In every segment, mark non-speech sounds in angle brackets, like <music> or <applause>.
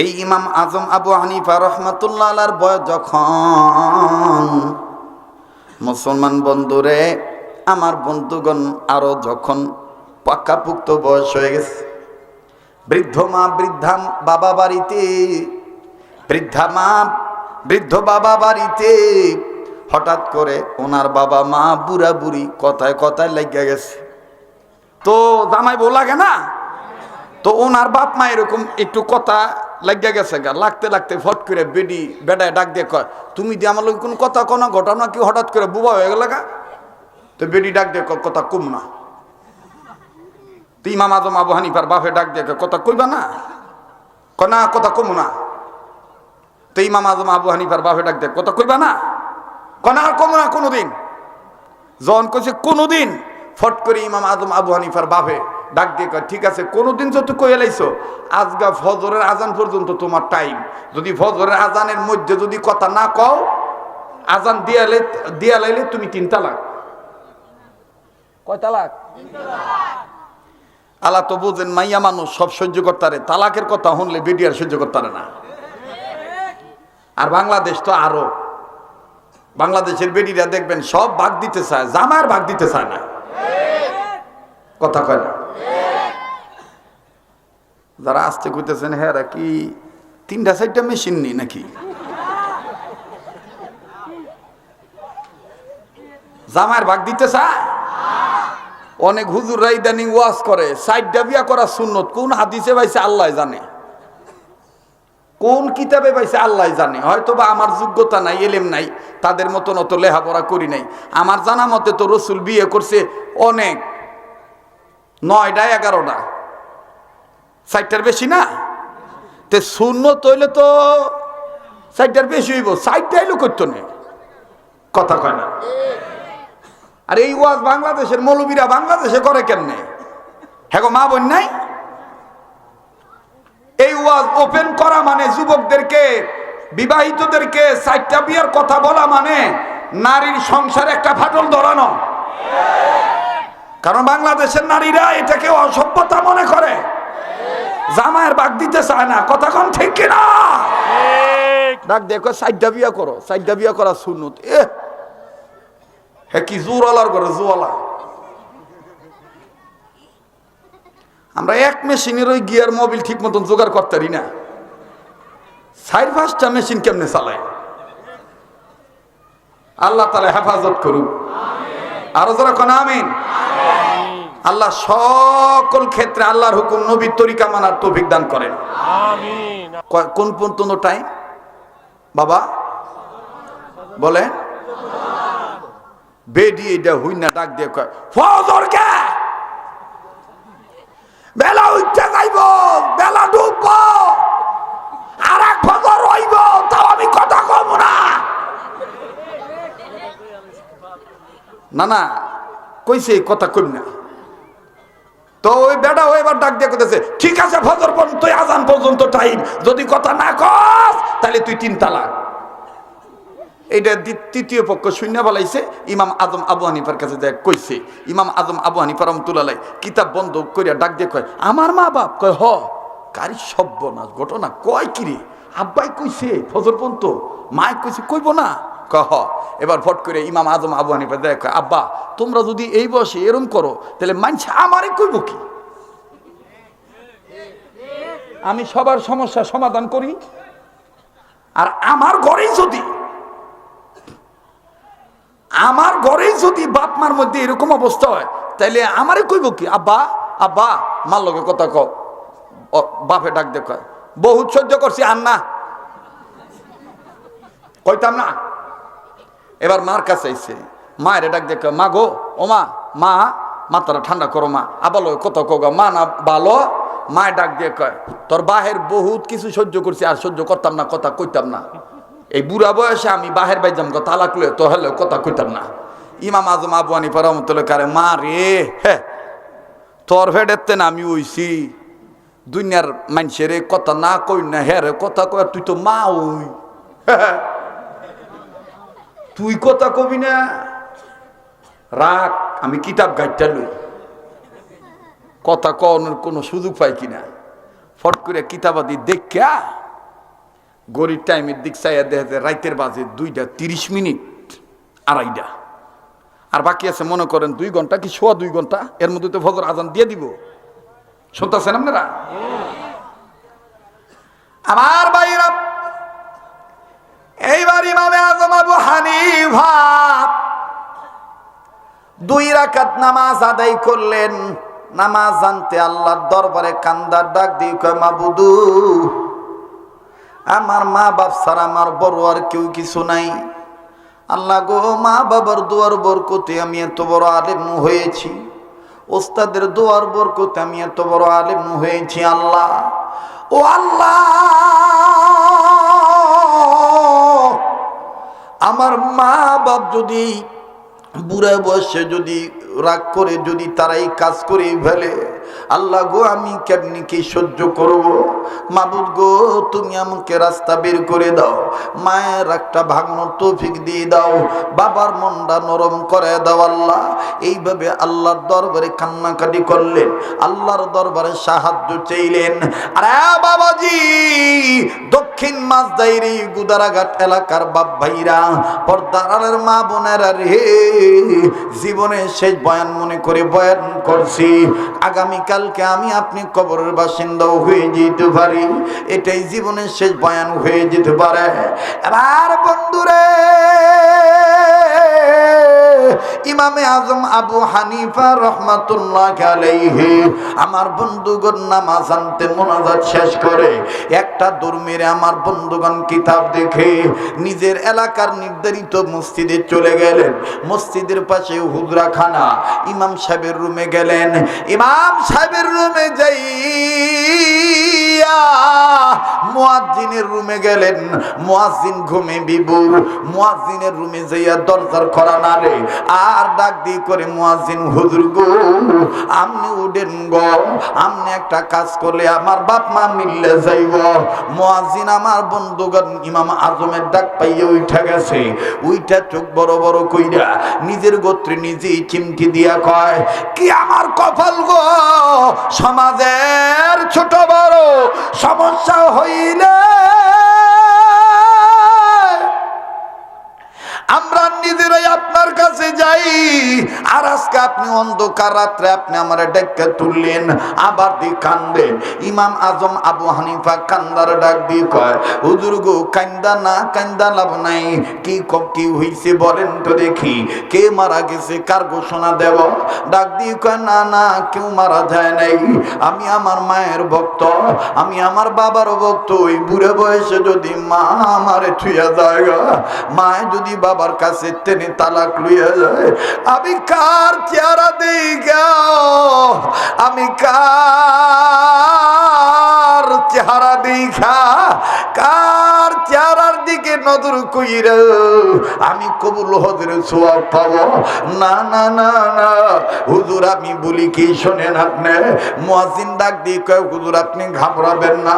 এই ইমাম আজম আবু হানিফা রহমাতুল্লাহ বয়স যখন, মুসলমান বন্ধুরে, আমার বন্ধুগণ আরও যখন পাক্কাপুক্ত বয়স হয়ে গেছে, বৃদ্ধ মা, বৃদ্ধা বাবা বাড়িতে, বৃদ্ধা মা, বৃদ্ধ বাবা বাড়িতে, হঠাৎ করে ওনার বাবা মা বুড়া বুড়ি কথায় কথায় লেগে গেছে। তো জামাই বউ লাগে না? তো ওনার বাপ মা এরকম একটু কথা লাগিয়া গেছে গা, লাগতে লাগতে ফট করে বেডি বেডায় ডাক দিয়ে কয়, তুমি দিয়ে আমার কোনো কথা কোনো ঘটনা কি হঠাৎ করে বুবা হয়ে গেল গা? তো বেডি ডাক দিয়ে কথা কম না। তো ইমাম আজম আবু হানিফার বাপে ডাক দিয়ে কথা কইবা না? কনা কথা কম না। তো ইমাম আজম আবু হানিফার বাপে ডাক দিয়ে, কথা কইবা না? কনা কম না, কোনোদিন। জন কইছে, কোনোদিন? ফট করে ইমাম আজম আবু হানিফার বাপে ডাক দিয়ে কয়, ঠিক আছে, কোনোদিন যত কয়ে লাইছো আজগা ফজরের আজান পর্যন্ত তোমার টাইম যদি ফজরের আজানের মধ্যে যদি কথা না কও, আজান দিয়ালে দিয়া লাইলে তুমি তিন তালাক। কয় তালাক? আল্লাহ তো বুঝেন, মাইয়া মানুষ সব সহ্য করতারে তালাকের কথা শুনলে বেডিয়ার সহ্য করতারে না। আর বাংলাদেশ তো আরও। বাংলাদেশের বেডিরা দেখবেন সব ভাগ দিতে চায় জামার ভাগ দিতে চায় না। কথা কয় না। যারা আসতে কইতেছেন হ্যাঁ কি তিনটা চারটা মেশিন নেই নাকি? জামার ভাগ দিতে চায়? অনেক হুজুররা ইদানিং ওয়াজ করে সাইডটা বিয়া করা সুন্নত, কোন হাদিসে পাইছে আল্লাহ জানে? কোন কিতাবে পাইছে আল্লাহ জানে? হয়তো বা আমার যোগ্যতা নাই, এলেম নাই, তাদের মতন অত লেখাপড়া করি নাই। আমার জানা মতে তো রসুল বিয়ে করছে অনেক নয়টা, এগারোটা। সাইটটার বেশি না? তে শূন্য তৈলে তো সাইটটার বেশি হইব সাইটটা এলো করতো না। কথা কয় না। আর এই ওয়াজ বাংলাদেশের মৌলবীরা বাংলাদেশে করে কেমনে? হ্যাঁ মা বোন নাই? এই ওয়াজ ওপেন করা মানে যুবকদেরকে, বিবাহিতদেরকে সাইটটা বিয়ের কথা বলা মানে নারীর সংসারে একটা ফাটল ধরানো। কারণ বাংলাদেশের নারীরা এটাকে অসভ্যতা মনে করে। জামায়ের বাগ দিতে চায় না। কথা কন ঠিক কিনা? ডাক দেখো সাইডটা বিয়া করো সাইডটা বিয়া করা শুনুত এ হ্যাঁ কি জোরওয়ালার করে জোয়ালা। আমরা এক মেশিনের ওই গিয়ার মোবিল ঠিক মতন জোগাড় করতে পারি না। সাইড পাঁচটা মেশিন কেমনে চালায়? আল্লাহ তালা হেফাজত করুক। আরও যারা কোন আমিন। আল্লাহ সকল ক্ষেত্রে আল্লাহর হুকুম নবীর তরিকা মানার তৌফিক দান করেন। কোন পর্যন্ত টাইম বাবা বলে বেডি এটা হই না ডাক দিয়ে কয় ফজর কে বেলা উঠতে যাইব বেলা ডুবব আর এক ফজর রইব তাও আমি কথা কম না। না না কইছে কথা কই না। তো ওই বেটা ওই এবার ডাক দিয়ে কইতেছে, ঠিক আছে ফজর পর্যন্ত আজান পর্যন্ত টাইম যদি কথা না কস, তাহলে তুই তিন তালাক। দ্বি- তৃতীয় পক্ষ শূন্য বলাইছে, ইমাম আজম আবু হানিফার কাছে দেখ কইছে, ইমাম আজম আবু হানিফা রহমতুল্লাহ কিতাব বন্ধ করিয়া ডাক দিয়ে কয়, আমার মা বাপ? কয়, হ। কারি সভ্য না ঘটনা? কয় কিরে আব্বাই কইছে, ফজর পর্যন্ত। মায় কইছে, কইব না। কয় হ এবার ফট করে ইমাম আজম আবু হানিফা দেখ, আব্বা, তোমরা যদি এই বয়সে এরম করো, তাহলে মানছে আমারে কইব কি? আমি সবার সমস্যা সমাধান করি। আর আমার ঘরেই যদি, আমার ঘরে যদি বাপ মার মধ্যে এরকম অবস্থা হয় তাইলে আমারে কইব কি? আব্বা আব্বা, মার লগে কথা কও। বাপে ডাক দেখ। বহুত সহ্য করছি আর না কইতাম না। এবার মার কাছে আইছে। মায়ের ডাক দেখ মা গো, ও মা মা, মাথাটা ঠান্ডা করো মা। আবার কত কথা কও মা না ভালো? মায় ডাক দিয়ে কয়, তোর বাহের বহুত কিছু সহ্য করছি, আর সহ্য করতাম না, কথা কইতাম না। এই বুড়া বয়সে আমি বাহের বাইজাম গো তালাক লয়ে তো হলে কথা কইতাম না। ইমাম আজম আবু আনি রহমতুল্লাহ কারে মা রে, হে, তোর না আমি ওইছি দুনিয়ার মানুষের কথা না কই না হ্যাঁ কথা কয় তুই তো মা ওই। <laughs> তুই কথা কবি না? রাখ আমি কিতাব গাইডটা লই। কথা কনের কোনো সুযোগ পাই কিনা? ফট করে কিতাবাদি দেখা গরিব টাইমের দিক চাইয়া দেখা যায় রাইতের বাজে দুইটা তিরিশ মিনিট আড়াইটা। আর বাকি আছে মনে করেন দুই ঘণ্টা কি সোয়া দুই ঘণ্টা? এর মধ্যে তো ফজর আজান দিয়ে দিব। শুনতেছেন আপনারা? আমার বাইরা এইবার ইমামে আজম আবু দুই রাকাত নামাজ আদায় করলেন। নামাজ জানতে আল্লাহর দরবারে কান্দার ডাক দিয়ে কয় মাবুদু আমার মা বাপ ছাড়া আমার বড় আর কেউ কিছু নাই। আল্লাহ গো, মা বাবার দোয়ার বরকতে আমি এত বড় আলেম হয়েছি। ওস্তাদের দোয়ার বরকতে আমি এত বড় আলেম হয়েছি, আল্লাহ। ও আল্লাহ আমার মা বাপ যদি বুড়া বয়সে যদি রাগ করে যদি তারাই কাজ করে ফেলে আল্লাহ গো, আমি কেমনি কি সহ্য করব? মাবুদ গো, তুমি আমাকে রাস্তা বের করে দাও। মায়ের একটা ভাঙনোর তৌফিক দিয়ে দাও। বাবার মনটা নরম করে দাও আল্লাহ। এইভাবে আল্লাহর দরবারে কান্নাকাটি করলেন। আল্লাহর দরবারে সাহায্য চাইলেন। আরে বাবাজি, দক্ষিণ মাছদাইরি গুদারাঘাট এলাকার বাপ ভাইরা পর্দারের মা বোনেরা রে জীবনে শেষ বয়ান মনে করে বয়ান করছি। আগামীকালকে আমি আপনি কবরের বাসিন্দাও হয়ে যেতে পারি। এটাই জীবনের শেষ বয়ান হয়ে যেতে পারে। এবার বন্ধুরে, ইমামে আজম আবু হানিফা রহমাতুল্লাহ আলাইহি, আমার বন্ধুগণ নামাজ আনতে মোনাজাত শেষ করে একটা মেরে আমার বন্ধুগণ কিতাব দেখে নিজের এলাকার নির্ধারিত মসজিদে চলে গেলেন। মসজিদের পাশে হুজরা খানা ইমাম সাহেবের রুমে গেলেন। ইমাম সাহেবের রুমে যাই রুমে গেলেন। মুয়াজ্জিন ঘুমে বিবুর। মুয়াজ্জিনের রুমে যাইয়া দরজার করা না রে আর ডাক দিয়ে করে মুয়াজ্জিন, হুজুর গো আপনি উঠেন গো। আপনি একটা কাজ করলে আমার বাপ মা মিললে যাইব। মুয়াজ্জিন আমার বন্ধুগণ, ইমাম আজমের ডাক পাইয়ে উঠা গেছে। উইটা চোখ বড় বড় কইরা নিজের গোত্রে নিজেই চিমটি দিয়া কয়, কি আমার কপাল গো? সমাজের ছোট বড়, সমস্যা হইলে আমরা নিজেরাই আপনার কাছে যাই। আর আজকে আপনি অন্ধকার রাত্রে আপনি আমার ডাক্কা তুললেন আবার দি কান্দে ইমাম আজম আবু হানিফা কান্দার ডাক দিয়ে কয় হুজুর গো কান্দা না কান্দা লাভ নাই। কি ক- কি হইছে বলেন তো দেখি। কে মারা গেছে কার ঘোষণা দেব? ডাক দিয়ে কয় না না কেউ মারা যায় নাই। আমি আমার মায়ের ভক্ত আমি আমার বাবার ভক্ত। ওই বুড়ে বয়সে যদি মা আমারে থুইয়া যায় গা, মায় যদি বাবার কাছে টেনে তালাক লইয়া যায়। আমি কার চেহারা দিই আমি কার চেহারা দেখা কার চেহারার দিকে নজর কইরা আমি কবুল হজের সোয়াব পাবো। না না না না। হুজুর, আমি বলি কি শোনেন আপনি? মুয়াজ্জিন ডাক দিয়ে কয়, হুজুর, আপনি ঘাবড়াবেন না।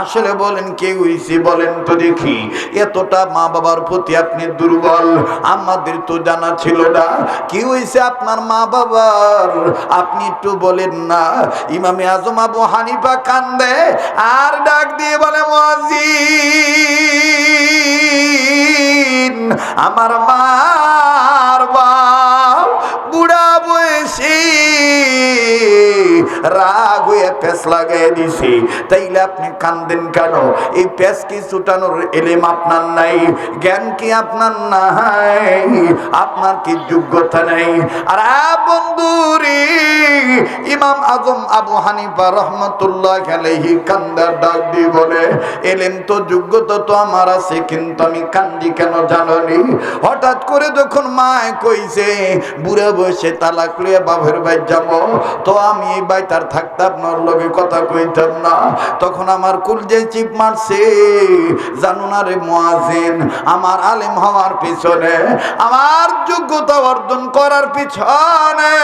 আসলে বলেন, কে হইছে বলেন তো দেখি। এতটা মা বাবার প্রতি আপনি দুর্বল, আমাদের তো জানা ছিল না। কি হইছে আপনার মা বাবার আপনি একটু বলেন না। ইমামে আজম আবু হানিফা কান্দে, আর ডাক দিয়ে বলে মজিন আমার মার বা বুড়া বয়সী। রাগ হয়ে পেস লাগাই দিছি। তাইলে আপনি কান্দেন কেন? এই পেস কি ছুটানোর এলেম আপনার নাই? জ্ঞান কি আপনার নাই? আপনার কি যোগ্যতা নেই? আর বন্ধুরি, ইমাম আজম আবু হানিফা রহমতুল্লাহ আলাইহি কান্দার ডাক দিয়ে বলে, এলেম তো যোগ্যতা তো আমার আছে, কিন্তু আমি কান্দি কেন জানি হঠাৎ করে যখন মায় কইছে, বুড়ে বসে তালাক লিয়ে বাপের বাই যাব, তো আমি বাইতার থাকতাম না লগে কথা কইতাম না। তখন আমার কুল যে চিপ মারছে, জানো না রে মুয়াজিন আমার আলেম হওয়ার পিছনে, আমার যোগ্যতা অর্জন করার পিছনে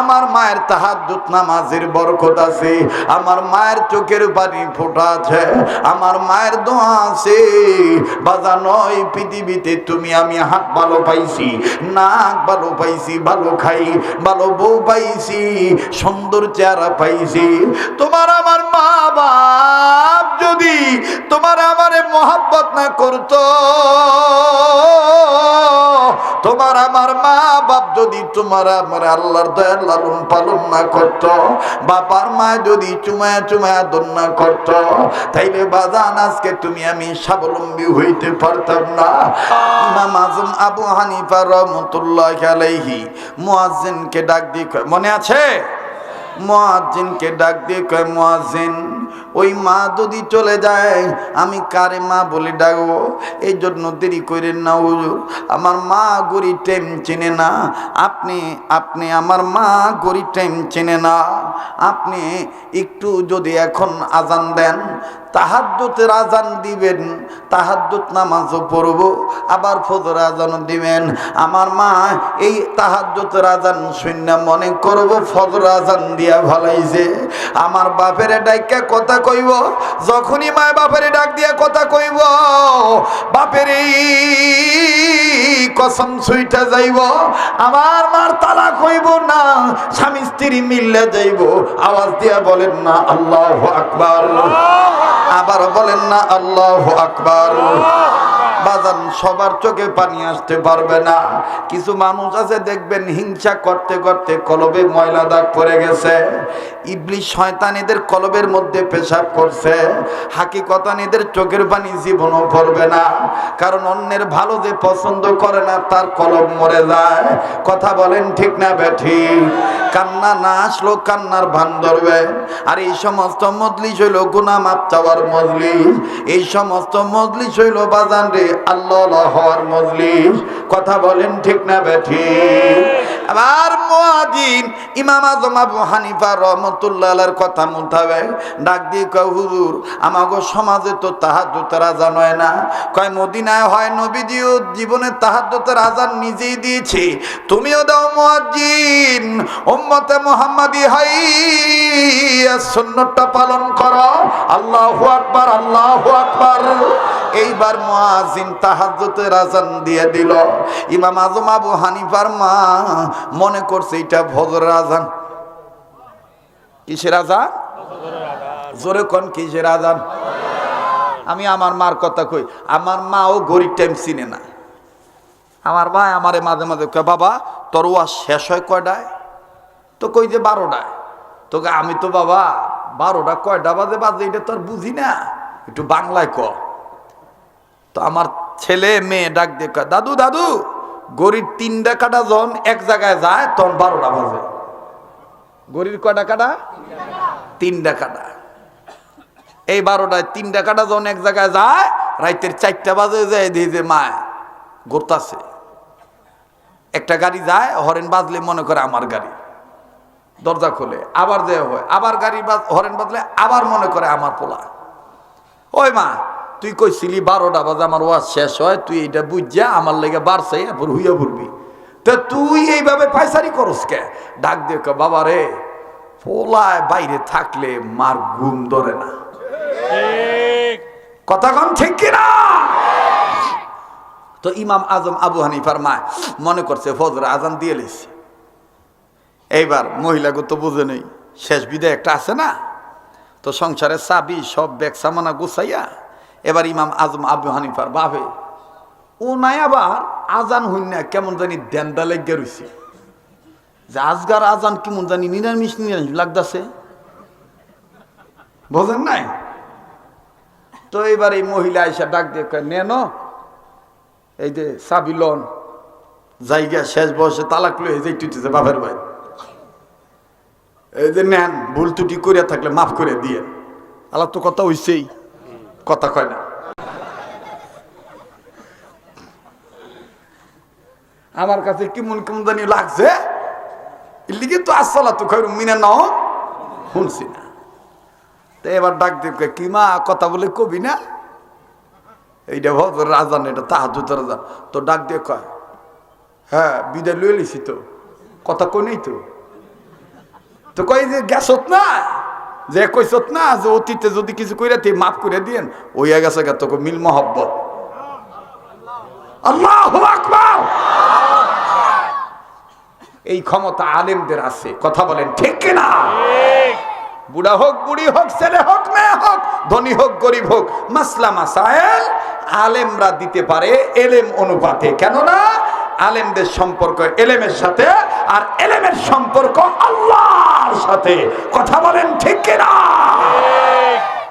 আমার মায়ের তাহাজ্জুদ নামাজের বরকত আছে, আমার মায়ের চোখের পানি ফোটা আছে, আমার মায়ের দোয়া আছে। বাজানো এই পৃথিবীতে তুমি আমি হাত ভালো পাইছি, নাক ভালো পাইছি, ভালো খাই, ভালো বউ পাইছি সুন্দর চেহারা পাইছি। তোমার আমার মা বাপ যদি তোমার আমারে মোহাব্বত না করতো, তোমার আমার মা বাপ যদি তোমার আমার আল্লাহর দয়ার লালন পালন না করত বাপার মা যদি চুমায়া চুমায়া দন না করত, তাইলে বাজান আজকে তুমি আমি স্বাবলম্বী হইতে পারতাম না। ইমাম আবু হানিফা রহমতুল্লাহ আলাইহি মুয়াজ্জিনকে ডাক দিয়ে মনে আছে? মুয়াজ্জিনকে ডাক দিয়ে কয় মহাজিন ওই মা যদি চলে যায়, আমি কারে মা বলে ডাকবো? এই জন্য দেরি করেন না হুজুর। আমার মা গরি টাইম চেনে না। আপনি আপনি আমার মা গরি টাইম চেনে না। আপনি একটু যদি এখন আজান দেন তাহাদ্দুতের আজান দিবেন তাহাদ্দুত নামাজও পড়ব, আবার ফজর আজান দিবেন। আমার মা এই তাহাদ্দুতের আজান শূন্য মনে করব, ফজর আজান দিয়া ভালাইছে। আমার বাপের ডাইকা কথা কইব, যখনই মায় বাপের ডাক দিয়া কথা কইব, বাপের কসম সুইটা যাইব। আমার মার তালা কইব না, স্বামী স্ত্রী মিললে যাইব। আওয়াজ দিয়া বলেন না, আল্লাহ আকবার। আবার বলেন না, আল্লাহ আকবার। বাজান সবার চোখে পানি আসতে পারবে না। কিছু মানুষ আছে, দেখবেন হিংসা করতে করতে কলবে ময়লা দাগ পড়ে গেছে। ইবলিশ শয়তানিদের কলবের মধ্যে পেশাব করছে। হাকিকতানিদের চোখের পানি জীবনও পড়বে না। কারণ অন্যের ভালো যে পছন্দ করে না, তার কলব মরে যায়। কথা বলেন ঠিক না বেঠি? কান্না না আসলো, কান্নার ভান ধরবে। আর এই সমস্ত মজলিস হইল গুনা মাপ চাওয়ার মজলিস। এই সমস্ত মজলিস হইল বাজান রে আল্লাহ হওয়ার মজলিস। কথা বলেন ঠিক না বেঠি? আবার মুয়াজিন ইমাম আজম আবু হানিফা রহমতুল্লাহ কথা মোতাবেক ডাক দিয়ে কয়, হুজুর, আমাগো সমাজে তো তাহাজ্জুতের আজান হয় না? কয়, মদিনায় হয় নবীজিও জীবনে তাহাজ্জুতের আজান নিজেই দিয়েছে। তুমিও দাও মুয়াজ্জিন, উম্মতে মুহাম্মাদি হাই সুন্নতটা পালন করো। আল্লাহু আকবার আল্লাহু আকবার। এইবার মুয়াজিন তাহাজ্জুতের আজান দিয়ে দিল। ইমাম আজম আবু হানিফার মা মনে করছে, এটা ভজরের আজান কিসের আজান? জোরে কোন কিসের আজান? আমি আমার মার কথা কই, আমার মাও গরিব টাইম চিনে না। আমার মা আমারে মাঝে মাঝে কয়, বাবা, তোর ওয়াজ শেষ হয় কয়টায়? তো কই যে বারোটায়। তোকে আমি তো বাবা, বারোটা কয়টা বাজে বাজে এটা তোর বুঝি না। একটু বাংলায় ক। তো আমার ছেলে মেয়ে ডাক দিয়ে দাদু দাদু, গরিব তিনটা কাটা জন এক জায়গায় যায়, তখন বারোটা বাজে। গরির কয়টা কাটা? তিনটা কাটা। এই বারোটায় তিনটা কাটা যখন এক জায়গায় যায়, রাইতের চারটা বাজে যায় দিয়ে যে মায় ঘুরতাছে। একটা গাড়ি যায়, হরেন বাজলে মনে করে আমার গাড়ি। দরজা খোলে, আবার যে হয়, আবার গাড়ি বাজ, হরেন বাজলে আবার মনে করে আমার পোলা। ওই মা, তুই কইছিলি বারোটা বাজে আমার ওয়াজ শেষ হয়, তুই এইটা বুঝছা আমার লেগে বাড়ছে এরপর পড়বি। তা তুই এইভাবে পাইসারি করস কে? ডাক দিয়ে বাবা রে পোলায় বাইরে থাকলে মার ঘুম ধরে না। কথা কন ঠিক কিনা? তো ইমাম আজম আবু হানিফার মা মনে করছে ফজর আজান দিয়ে লেছে। এইবার মহিলাকে তো বুঝে নেই শেষ বিদায় একটা আছে না? তো সংসারে চাবি সব ব্যাগ সামানা গুছাইয়া এবার ইমাম আজম আবু হানিফার ভাবে ও নাই আবার আজান হইন না, কেমন জানি দেন্দা লেগে রইছে। যে আজগার আজান কেমন জানি নিরামিষ নিরামিষ লাগতাছে। বোঝেন নাই? তো এবার এই মহিলা এসে ডাক দিয়ে নেন এই যে চাবি লন জায়গা শেষ বয়সে তালাক লয়ে যেইটিছে বাপের ভাই এই যে নেন, ভুল ত্রুটি করিয়া থাকলে মাফ করে দিয়ে। আল্লাহ তো কথা হইছেই, কথা কয় না। আমার কাছে কেমন কেমন জানি লাগছে। লিখে তো আসলা তো খৈর মিনে নাও শুনছি না। তো এবার ডাক দিয়ে কি মা, কথা বলে কবি না? এইটা ভদ্র রাজান, এটা তাহাজুত রাজান। তো ডাক দিয়ে কয় হ্যাঁ বিদায় লয়ে লিছি তো। কথা কই নেই তো। তো কই যে, গেছত না? যে কইছত না, যে অতীতে যদি কিছু কইরা তুই মাফ করে দিয়েন। ওইয়া গেছে গা তোকে মিল মহব্বত। আল্লাহ আকবার! এই ক্ষমতা আলেমদের আছে। কথা বলেন ঠিক কিনা? বুড়া হোক বুড়ি হোক ছেলে হোক মেয়ে হোক ধনী হোক গরিব হোক মাসলা মাসায়েল আলেমরা দিতে পারে এলেম অনুপাতে। কেননা আলেমদের সম্পর্ক এলেমের সাথে আর এলেমের সম্পর্ক আল্লাহর সাথে। কথা বলেন ঠিক কিনা?